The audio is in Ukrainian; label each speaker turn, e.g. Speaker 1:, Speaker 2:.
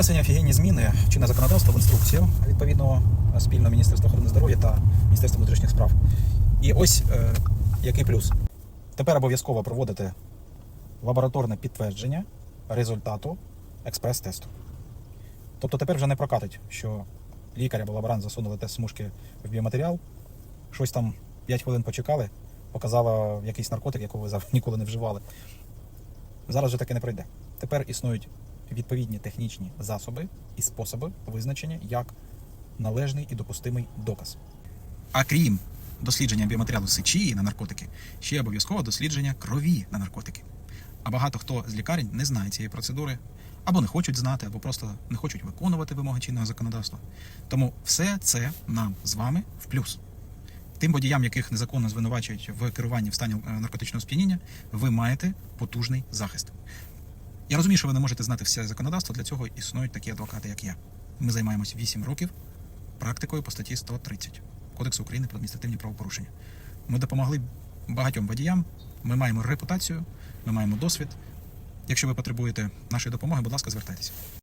Speaker 1: внесення офігенні зміни в чинне законодавство в інструкцію відповідного спільного Міністерства охорони здоров'я та Міністерства внутрішніх справ. І ось е, який плюс. Тепер обов'язково проводити лабораторне підтвердження результату експрес-тесту. Тобто тепер вже не прокатить, що лікар або лаборант засунули тест смужки в біоматеріал, щось там 5 хвилин почекали, показала якийсь наркотик, якого ви ніколи не вживали. Зараз вже таке не пройде. Тепер існують відповідні технічні засоби і способи визначення як належний і допустимий доказ. А крім дослідження біоматеріалу сечі на наркотики, ще обов'язково дослідження крові на наркотики. А багато хто з лікарень не знає цієї процедури, або не хочуть знати, або просто не хочуть виконувати вимоги чинного законодавства. Тому все це нам з вами в плюс. Тим водіям, яких незаконно звинувачують в керуванні в стані е, наркотичного сп'яніння, ви маєте потужний захист. Я розумію, що ви не можете знати все законодавство, для цього існують такі адвокати, як я. Ми займаємось 8 років практикою по статті 130 Кодексу України про адміністративні правопорушення. Ми допомогли багатьом водіям, ми маємо репутацію, ми маємо досвід. Якщо ви потребуєте нашої допомоги, будь ласка, звертайтеся.